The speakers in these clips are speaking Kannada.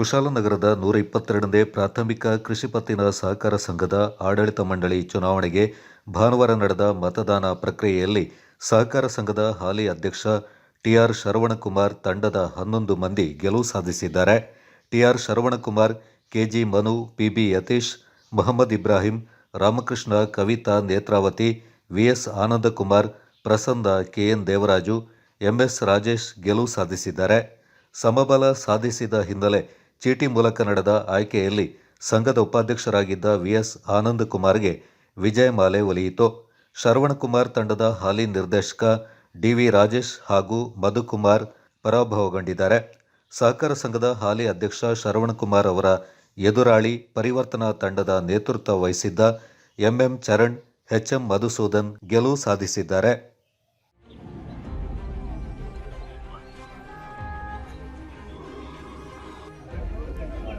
ಕುಶಾಲನಗರದ ನೂರ ಇಪ್ಪತ್ತೆರಡನೇ ಪ್ರಾಥಮಿಕ ಕೃಷಿ ಪತ್ತಿನ ಸಹಕಾರ ಸಂಘದ ಆಡಳಿತ ಮಂಡಳಿ ಚುನಾವಣೆಗೆ ಭಾನುವಾರ ನಡೆದ ಮತದಾನ ಪ್ರಕ್ರಿಯೆಯಲ್ಲಿ ಸಹಕಾರ ಸಂಘದ ಹಾಲಿ ಅಧ್ಯಕ್ಷ ಟಿಆರ್ ಶರವಣಕುಮಾರ್ ತಂಡದ ಹನ್ನೊಂದು ಮಂದಿ ಗೆಲುವು ಸಾಧಿಸಿದ್ದಾರೆ. T R Saravanakumar, K G Manu, P B Yatish, Mohammed Ibrahim, Ramakrishna, Kavitha Netravathi, V S Anandakumar, Prasanna, K N Devaraju, M S Rajesh ಗೆಲುವು ಸಾಧಿಸಿದ್ದಾರೆ. ಸಮಬಲ ಸಾಧಿಸಿದ ಹಿನ್ನೆಲೆ ಚೀಟಿ ಮೂಲಕ ನಡೆದ ಆಯ್ಕೆಯಲ್ಲಿ ಸಂಘದ ಉಪಾಧ್ಯಕ್ಷರಾಗಿದ್ದ ವಿಎಸ್ ಆನಂದ್ ಕುಮಾರ್ಗೆ ವಿಜಯಮಾಲೆ ಒಲಿಯಿತು. ಶರವಣಕುಮಾರ್ ತಂಡದ ಹಾಲಿ ನಿರ್ದೇಶಕ ಡಿವಿ ರಾಜೇಶ್ ಹಾಗೂ ಮಧುಕುಮಾರ್ ಪರಾಭವಗೊಂಡಿದ್ದಾರೆ. ಸಹಕಾರ ಸಂಘದ ಹಾಲಿ ಅಧ್ಯಕ್ಷ ಶರವಣಕುಮಾರ್ ಅವರ ಎದುರಾಳಿ ಪರಿವರ್ತನಾ ತಂಡದ ನೇತೃತ್ವ ವಹಿಸಿದ್ದ ಎಂಎಂ ಚರಣ್, ಎಚ್ಎಂ ಮಧುಸೂದನ್ ಗೆಲುವು ಸಾಧಿಸಿದ್ದಾರೆ.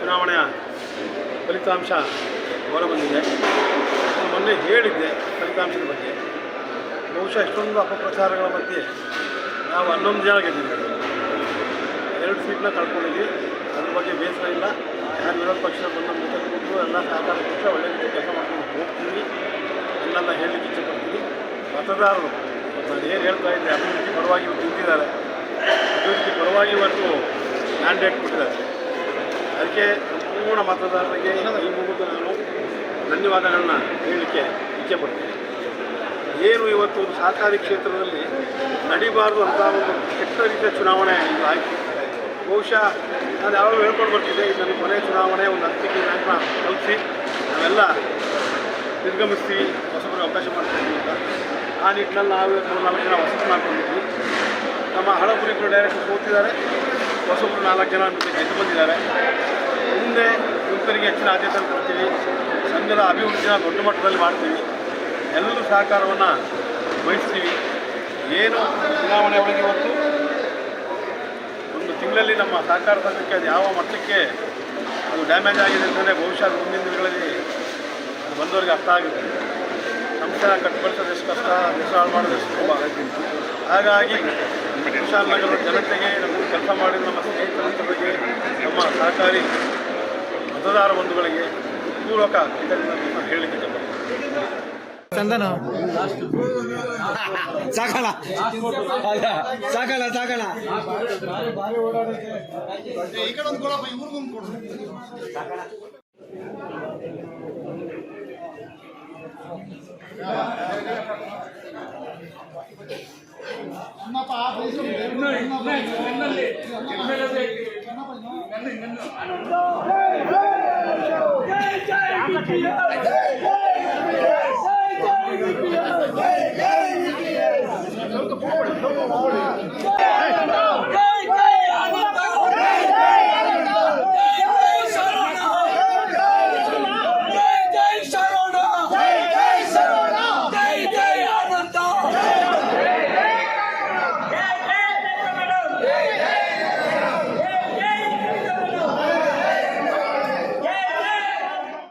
ಚುನಾವಣೆಯ ಫಲಿತಾಂಶ ಹೊರಬಂದಿದೆ ನಾನು ಮೊನ್ನೆ ಹೇಳಿದ್ದೆ ಫಲಿತಾಂಶದ ಬಗ್ಗೆ ಬಹುಶಃ ಇಷ್ಟೊಂದು ಅಪಪ್ರಚಾರಗಳ ಬಗ್ಗೆ ನಾವು ಹನ್ನೊಂದು ಜನ ಗೆದ್ದಿದ್ದೇವೆ. ಎರಡು ಸೀಟ್ನ ಕಳ್ಕೊಂಡಿದ್ವಿ ಅದ್ರ ಬಗ್ಗೆ ಬೇಸರ ಇಲ್ಲ. ಯಾರು ವಿರೋಧ ಪಕ್ಷ ಬಂದ ಜೊತೆ ಕೂತು ಎಲ್ಲ ಸಹಕಾರ ಕೊಟ್ಟರೆ ಒಳ್ಳೆ ರೀತಿ ಕೆಲಸ ಮಾಡ್ಕೊಂಡು ಹೋಗ್ತೀವಿ. ಎಲ್ಲೆಲ್ಲ ಹೇಳಲಿಕ್ಕೆ ಇಚ್ಛೆಪಡ್ತೀನಿ ಮತದಾರರು, ನಾನು ಏನು ಹೇಳ್ತಾ ಇದ್ದೆ, ಅಭಿವೃದ್ಧಿ ಪರವಾಗಿ ನಿಂತಿದ್ದಾರೆ. ಅಭಿವೃದ್ಧಿ ಪರವಾಗಿ ಇವತ್ತು ಮ್ಯಾಂಡೇಟ್ ಕೊಟ್ಟಿದ್ದಾರೆ. ಅದಕ್ಕೆ ಸಂಪೂರ್ಣ ಮತದಾರರಿಗೆ ಈ ಮೂಲಕ ನಾನು ಧನ್ಯವಾದಗಳನ್ನ ಹೇಳಲಿಕ್ಕೆ ಇಚ್ಛೆ ಪಡ್ತೀನಿ. ಏನು ಇವತ್ತು ಒಂದು ಸಹಕಾರಿ ಕ್ಷೇತ್ರದಲ್ಲಿ ನಡಿಬಾರದು ಅಂತ ಒಂದು ಕೆಟ್ಟ ರೀತಿಯ ಚುನಾವಣೆ ಆಯಿತು. ಬಹುಶಃ ನಾನು ಯಾವಾಗ ಹೇಳ್ಕೊಂಡು ಬರ್ತಿದ್ದೆ ಇದು ನನಗೆ ಕೊನೆ ಚುನಾವಣೆ, ಒಂದು ಹಂತಕ್ಕೆ ಬ್ಯಾಂಕ್ನ ಕಲಿಸಿ ನಾವೆಲ್ಲ ನಿರ್ಗಮಿಸ್ತೀವಿ ಹೊಸಬರಿಗೆ ಅವಕಾಶ ಮಾಡ್ತೀವಿ ಅಂತ. ಆ ನಿಟ್ಟಿನಲ್ಲಿ ನಾವು ಮೂರು ನಾಲ್ಕು ಜನ ವಸತಿ ಮಾಡ್ಕೊಂಡಿದ್ವಿ ನಮ್ಮ ಹಳಬರಿಬ್ಬರು ಡೈರೆಕ್ಟ್ ಕೂತಿದ್ದಾರೆ ಹೊಸಬ್ರು ನಾಲ್ಕು ಜನ ನಮಗೆ ಗೆದ್ದು ಬಂದಿದ್ದಾರೆ. ಮುಂದೆ ಯುವಕರಿಗೆ ಹೆಚ್ಚಿನ ಆದ್ಯತೆ ಕೊಡ್ತೀವಿ. ಸಂಘದ ಅಭಿವೃದ್ಧಿನ ದೊಡ್ಡ ಮಟ್ಟದಲ್ಲಿ ಮಾಡ್ತೀವಿ. ಎಲ್ಲರೂ ಸಹಕಾರವನ್ನು ವಹಿಸ್ತೀವಿ. ಏನು ಚುನಾವಣೆ ಒಳಗೆ ಇವತ್ತು ತಿಂಗಳಲ್ಲಿ ನಮ್ಮ ಸಹಕಾರ ಸಂಘಕ್ಕೆ ಅದು ಯಾವ ಮಟ್ಟಕ್ಕೆ ಅದು ಡ್ಯಾಮೇಜ್ ಆಗಿದೆ ಅಂತಲೇ ಬಹುಶಃ ಮುಂದಿನ ದಿನಗಳಲ್ಲಿ ಅದು ಬಂದವರಿಗೆ ಅರ್ಥ ಆಗುತ್ತೆ. ಸಂಸ್ಥೆನ ಕಟ್ಟುಗೊಳಿಸೋದು ಎಷ್ಟು ಕಷ್ಟ ದೇಶ ಹಾಳು ಮಾಡೋದು ಎಷ್ಟು ತುಂಬ ಹಾಗಾಗಿ ಜನತೆಗೆ ನಮ್ಮ ಕೆಲಸ ಮಾಡಿದ ನಮ್ಮ ಸ್ನೇಹಿತರಿಗೆ ನಮ್ಮ ಸಹಕಾರಿ ಮತದಾರ ಬಂಧುಗಳಿಗೆ ಪೂರ್ವಕ ಹೇಳಲಿಕ್ಕೆ ಇಷ್ಟಪಡ್ತೀನಿ. ಚಂದನ ಸಾಕಣ ಸಾಕಣ ಸಾಕಣ Hey!